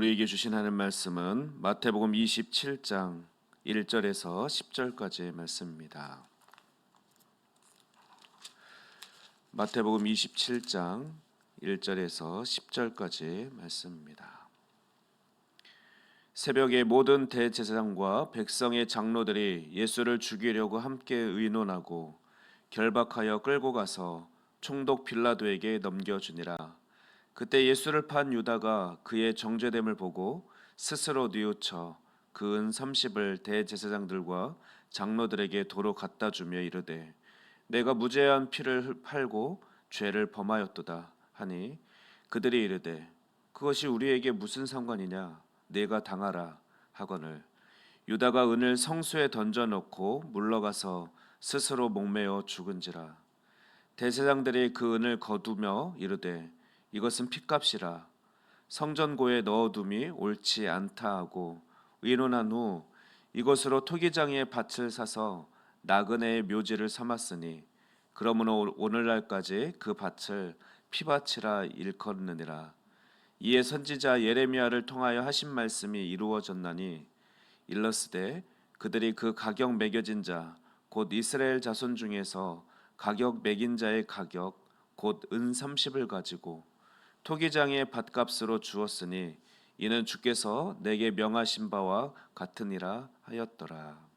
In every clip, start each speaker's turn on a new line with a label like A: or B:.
A: 우리에게 주신 하는 말씀은 마태복음 27장 1절에서 10절까지의 말씀입니다. 마태복음 27장 1절에서 10절까지 말씀입니다. 새벽에 모든 대제사장과 백성의 장로들이 예수를 죽이려고 함께 의논하고 결박하여 끌고 가서 총독 빌라도에게 넘겨주니라. 그때 예수를 판 유다가 그의 정죄됨을 보고 스스로 뉘우쳐 그은 30을 대제사장들과 장로들에게 도로 갖다 주며 이르되 내가 무죄한 피를 팔고 죄를 범하였도다. 하니 그들이 이르되 그것이 우리에게 무슨 상관이냐? 내가 당하라. 하거늘. 유다가 은을 성수에 던져 넣고 물러가서 스스로 목매어 죽은지라. 대제사장들이 그 은을 거두며 이르되 이것은 핏값이라. 성전고에 넣어둠이 옳지 않다 하고 의논한 후 이것으로 토기장의 밭을 사서 나그네의 묘지를 삼았으니 그러므로 오늘날까지 그 밭을 피밭이라 일컫느니라. 이에 선지자 예레미야를 통하여 하신 말씀이 이루어졌나니 일러스되 그들이 그 가격 매겨진 자 곧 이스라엘 자손 중에서 가격 매긴 자의 가격 곧 은 30을 가지고 토기장의 밭값으로 주었으니 이는 주께서 내게 명하신 바와 같으니라 하였더라.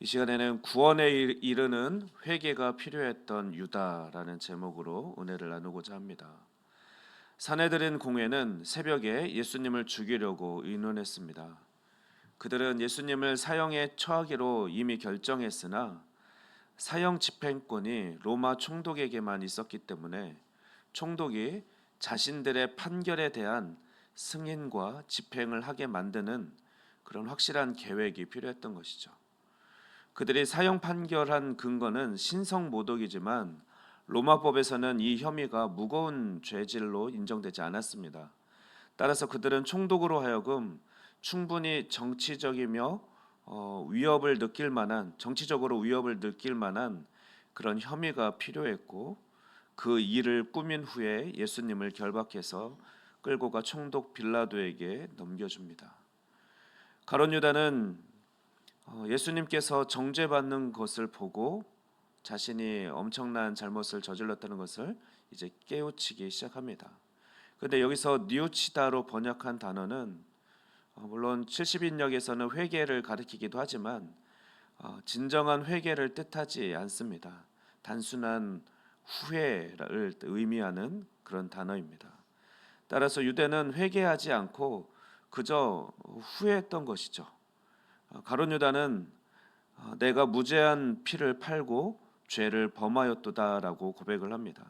A: 이 시간에는 구원에 이르는 회개가 필요했던 유다라는 제목으로 은혜를 나누고자 합니다. 사내들인 공회는 새벽에 예수님을 죽이려고 의논했습니다. 그들은 예수님을 사형에 처하기로 이미 결정했으나 사형 집행권이 로마 총독에게만 있었기 때문에 총독이 자신들의 판결에 대한 승인과 집행을 하게 만드는 그런 확실한 계획이 필요했던 것이죠. 그들이 사형 판결한 근거는 신성 모독이지만 로마법에서는 이 혐의가 무거운 죄질로 인정되지 않았습니다. 따라서 그들은 총독으로 하여금 충분히 정치적이며 어, 위협을 느낄 만한 정치적으로 위협을 느낄 만한 그런 혐의가 필요했고 그 일을 꾸민 후에 예수님을 결박해서 끌고 가 총독 빌라도에게 넘겨줍니다. 가론 유다는 어, 예수님께서 정죄받는 것을 보고 자신이 엄청난 잘못을 저질렀다는 것을 이제 깨우치기 시작합니다. 그런데 여기서 니우치다로 번역한 단어는 어, 물론 70인역에서는 회개를 가리키기도 하지만 어, 진정한 회개를 뜻하지 않습니다. 단순한 후회를 의미하는 그런 단어입니다. 따라서 유대는 회개하지 않고 그저 후회했던 것이죠. 어, 가론 유다는 내가 무죄한 피를 팔고 죄를 범하였도다라고 고백을 합니다.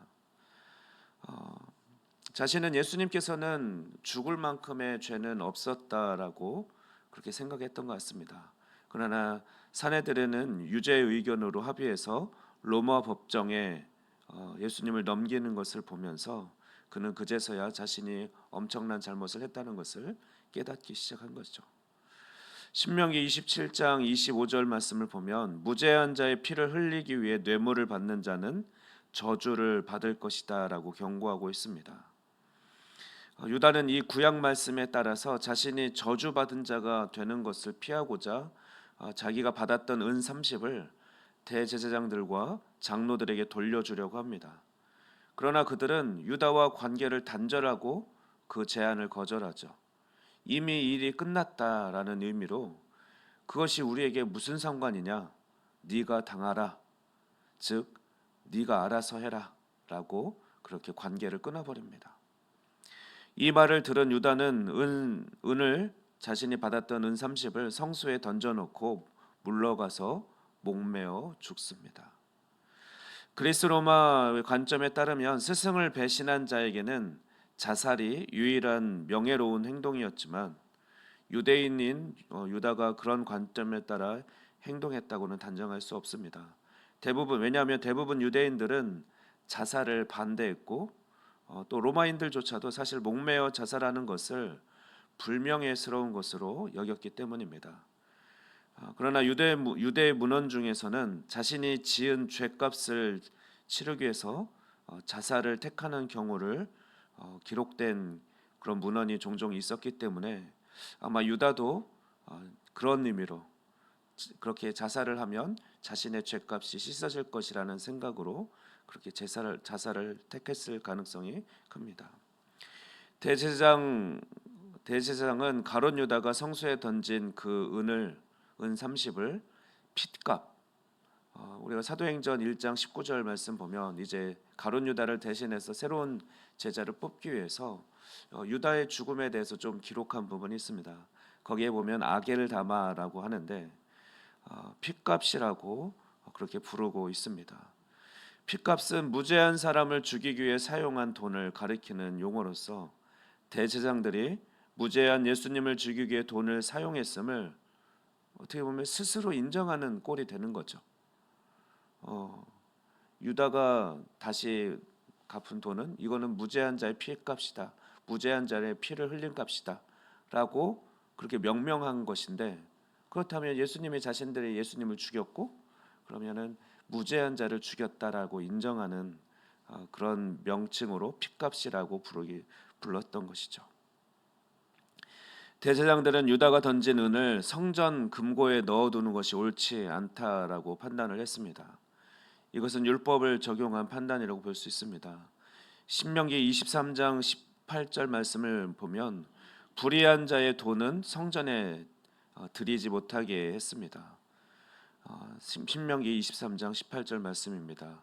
A: 자신은 예수님께서는 죽을 만큼의 죄는 없었다라고 그렇게 생각했던 것 같습니다. 그러나 사내들에는 유죄 의견으로 합의해서 로마 법정에 어, 예수님을 넘기는 것을 보면서 그는 그제서야 자신이 엄청난 잘못을 했다는 것을 깨닫기 시작한 것이죠. 신명기 27장 25절 말씀을 보면 무죄한 자의 피를 흘리기 위해 뇌물을 받는 자는 저주를 받을 것이다라고 경고하고 있습니다. 어, 유다는 이 구약 말씀에 따라서 자신이 저주받은 자가 되는 것을 피하고자 어, 자기가 받았던 은 30을 대제사장들과 장로들에게 돌려주려고 합니다. 그러나 그들은 유다와 관계를 단절하고 그 제안을 거절하죠. 이미 일이 끝났다라는 의미로 그것이 우리에게 무슨 상관이냐? 네가 당하라. 즉 네가 알아서 해라라고 그렇게 관계를 끊어 버립니다. 이 말을 들은 유다는 은 은을 자신이 받았던 은 30을 성수에 던져 놓고 물러가서 목매어 죽습니다. 그리스 로마 관점에 따르면 스승을 배신한 자에게는 자살이 유일한 명예로운 행동이었지만 유대인인 어, 유다가 그런 관점에 따라 행동했다고는 단정할 수 없습니다. 대부분 왜냐하면 대부분 유대인들은 자살을 반대했고 어, 또 로마인들조차도 사실 목매어 자살하는 것을 불명예스러운 것으로 여겼기 때문입니다. 어, 그러나 유대 유대 문헌 중에서는 자신이 지은 죄값을 치르기 위해서 어, 자살을 택하는 경우를 기록된 그런 문헌이 종종 있었기 때문에 아마 유다도 어, 그런 의미로 그렇게 자살을 하면 자신의 죄값이 씻어질 것이라는 생각으로 그렇게 제사를 자살을 택했을 가능성이 큽니다. 대제사장 대제사장은 가론 유다가 성소에 던진 그 은을 은 30을 핏값 어, 우리가 사도행전 1장 19절 말씀 보면 이제 가론 유다를 대신해서 새로운 제자를 뽑기 위해서 어, 유다의 죽음에 대해서 좀 기록한 부분이 있습니다. 거기에 보면 아겔 다마라고 하는데 어, 핏값이라고 그렇게 부르고 있습니다. 핏값은 무죄한 사람을 죽이기 위해 사용한 돈을 가리키는 용어로서 대제장들이 무죄한 예수님을 죽이기 위해 돈을 사용했음을 어떻게 보면 스스로 인정하는 꼴이 되는 거죠. 어, 유다가 다시 갚은 돈은 이거는 무죄한 자의 피값이다. 무죄한 자의 피를 흘린 값이다라고 그렇게 명명한 것인데 그렇다면 예수님이 자신들이 예수님을 죽였고 그러면은 무죄한 자를 죽였다라고 인정하는 어, 그런 명칭으로 피값이라고 부르기 불렀던 것이죠. 대제장들은 유다가 던진 은을 성전 금고에 넣어두는 것이 옳지 않다라고 판단을 했습니다. 이것은 율법을 적용한 판단이라고 볼 수 있습니다. 신명기 23장 18절 말씀을 보면 불의한 자의 돈은 성전에 어, 들이지 못하게 했습니다. 어, 신명기 23장 18절 말씀입니다.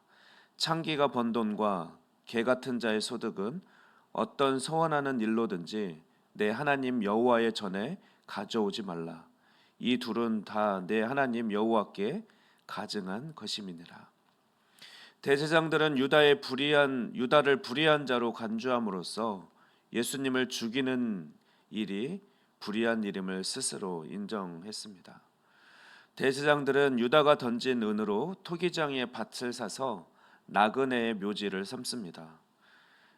A: 창기가 번 돈과 개 같은 자의 소득은 어떤 소원하는 일로든지 내 하나님 여호와의 전에 가져오지 말라. 이 둘은 다 내 하나님 여호와께 가증한 것임이니라. 대제장들은 유다의 불의한 유다를 불의한 자로 간주함으로써 예수님을 죽이는 일이 불의한 일임을 스스로 인정했습니다. 대제장들은 유다가 던진 은으로 토기장의 밭을 사서 나그네의 묘지를 삼습니다.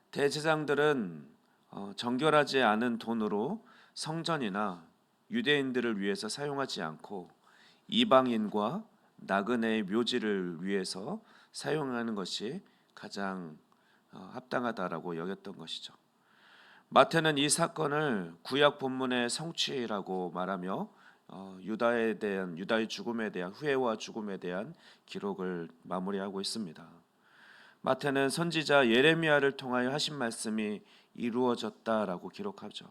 A: 대제장들은 어, 정결하지 않은 돈으로 성전이나 유대인들을 위해서 사용하지 않고 이방인과 나그네의 묘지를 위해서 사용하는 것이 가장 어, 합당하다라고 여겼던 것이죠. 마태는 이 사건을 구약 본문의 성취라고 말하며 어, 유다에 대한 유다의 죽음에 대한 후회와 죽음에 대한 기록을 마무리하고 있습니다. 마태는 선지자 예레미야를 통하여 하신 말씀이 이루어졌다라고 기록하죠.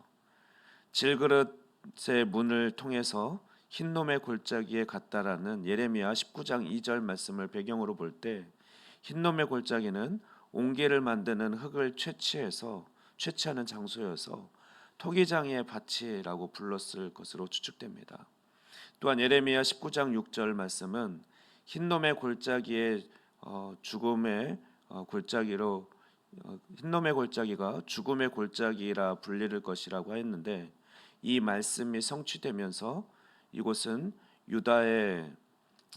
A: 질그릇의 문을 통해서 흰놈의 골짜기에 갔다라는 예레미야 19장 2절 말씀을 배경으로 볼 때 흰놈의 골짜기는 옹개를 만드는 흙을 채취해서 채취하는 장소여서 토기장의 밭이라고 불렀을 것으로 추측됩니다. 또한 예레미야 19장 6절 말씀은 흰놈의 골짜기의 어, 죽음의 어, 골짜기로 어, 흰놈의 골짜기가 죽음의 골짜기라 불리를 것이라고 했는데 이 말씀이 성취되면서 이곳은 유다의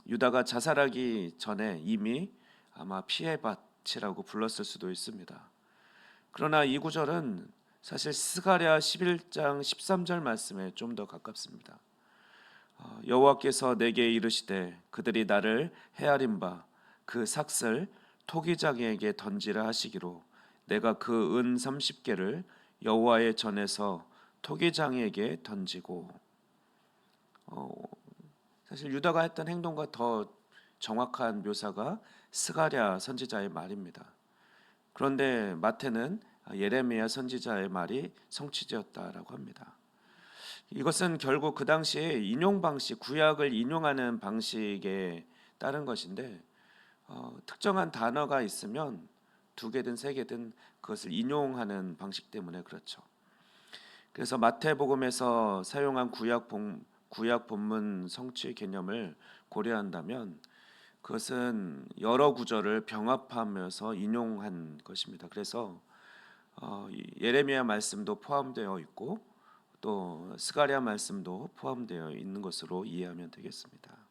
A: 유다가 자살하기 전에 이미 아마 피해 밭이라고 불렀을 수도 있습니다. 그러나 이 구절은 사실 스가랴 11장 13절 말씀에 좀 더 가깝습니다. 어, 여호와께서 내게 이르시되 그들이 나를 헤아린 바 그 삭슬 토기장에게 던지라 하시기로 내가 그 은 30개를 여호와의 전에서 토기장에게 던지고 어, 사실 유다가 했던 행동과 더 정확한 묘사가 스가랴 선지자의 말입니다. 그런데 마태는 예레미야 선지자의 말이 성취되었다라고 합니다. 이것은 결국 그 당시에 인용 방식, 구약을 인용하는 방식에 따른 것인데 어, 특정한 단어가 있으면 두 개든 세 개든 그것을 인용하는 방식 때문에 그렇죠. 그래서 마태복음에서 사용한 구약 본, 구약 본문 성취 개념을 고려한다면 그것은 여러 구절을 병합하면서 인용한 것입니다. 그래서 어, 예레미야 말씀도 포함되어 있고 또 스가랴 말씀도 포함되어 있는 것으로 이해하면 되겠습니다.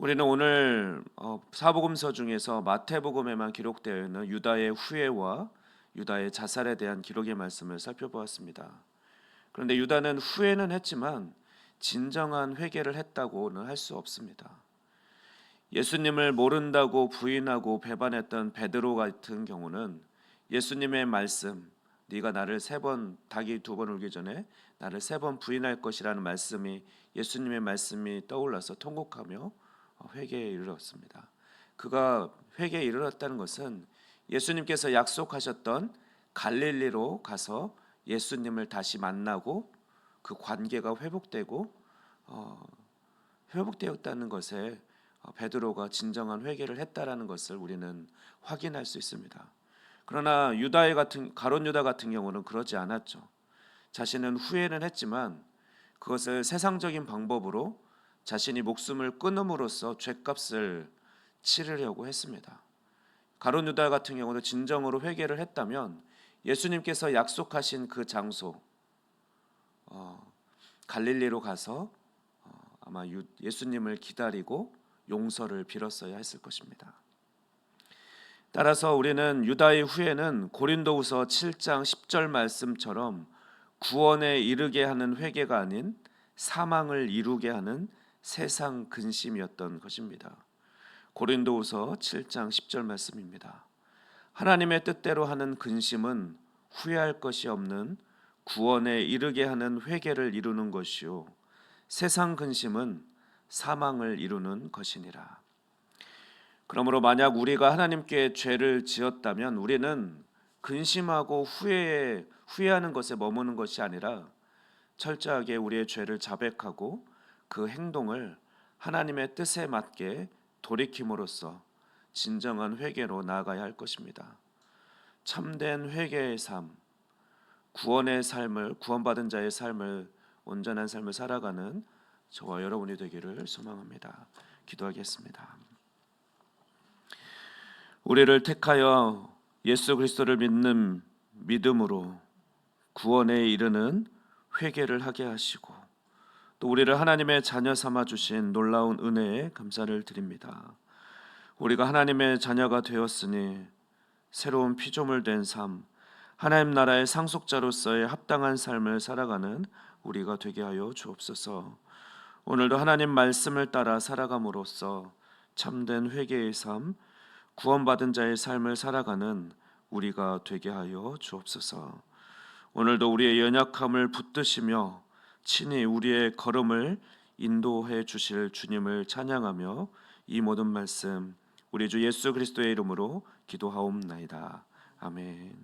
A: 우리는 오늘 어, 사복음서 중에서 마태복음에만 기록되어 있는 유다의 후회와 유다의 자살에 대한 기록의 말씀을 살펴보았습니다. 그런데 유다는 후회는 했지만 진정한 회개를 했다고는 할 수 없습니다. 예수님을 모른다고 부인하고 배반했던 베드로 같은 경우는 예수님의 말씀 네가 나를 세 번 닭이 두 번 울기 전에 나를 세 번 부인할 것이라는 말씀이 예수님의 말씀이 떠올라서 통곡하며 어, 회개에 이르렀습니다. 그가 회개에 이르렀다는 것은 예수님께서 약속하셨던 갈릴리로 가서 예수님을 다시 만나고 그 관계가 회복되고 어, 회복되었다는 것에 어, 베드로가 진정한 회개를 했다라는 것을 우리는 확인할 수 있습니다. 그러나 유다의 같은 가론 유다 같은 경우는 그러지 않았죠. 자신은 후회는 했지만 그것을 세상적인 방법으로 자신이 목숨을 끊음으로써 죄값을 치르려고 했습니다. 가론 유다 같은 경우도 진정으로 회개를 했다면 예수님께서 약속하신 그 장소 어, 갈릴리로 가서 어, 아마 유, 예수님을 기다리고 용서를 빌었어야 했을 것입니다. 따라서 우리는 유다의 후회는 고린도후서 7장 10절 말씀처럼 구원에 이르게 하는 회개가 아닌 사망을 이루게 하는 세상 근심이었던 것입니다. 고린도후서 7장 10절 말씀입니다. 하나님의 뜻대로 하는 근심은 후회할 것이 없는 구원에 이르게 하는 회개를 이루는 것이요 세상 근심은 사망을 이루는 것이니라. 그러므로 만약 우리가 하나님께 죄를 지었다면 우리는 근심하고 후회에 후회하는 것에 머무는 것이 아니라 철저하게 우리의 죄를 자백하고 그 행동을 하나님의 뜻에 맞게 돌이킴으로써 진정한 회개로 나아가야 할 것입니다. 참된 회개의 삶, 구원의 삶을 구원받은 자의 삶을 온전한 삶을 살아가는 저와 여러분이 되기를 소망합니다. 기도하겠습니다. 우리를 택하여 예수 그리스도를 믿는 믿음으로 구원에 이르는 회개를 하게 하시고 또 우리를 하나님의 자녀 삼아 주신 놀라운 은혜에 감사를 드립니다. 우리가 하나님의 자녀가 되었으니 새로운 피조물 된 삶, 하나님 나라의 상속자로서의 합당한 삶을 살아가는 우리가 되게 하여 주옵소서. 오늘도 하나님 말씀을 따라 살아감으로써 참된 회개의 삶, 구원받은 자의 삶을 살아가는 우리가 되게 하여 주옵소서. 오늘도 우리의 연약함을 붙드시며 친히 우리의 걸음을 인도해 주실 주님을 찬양하며 이 모든 말씀 우리 주 예수 그리스도의 이름으로 기도하옵나이다. 아멘.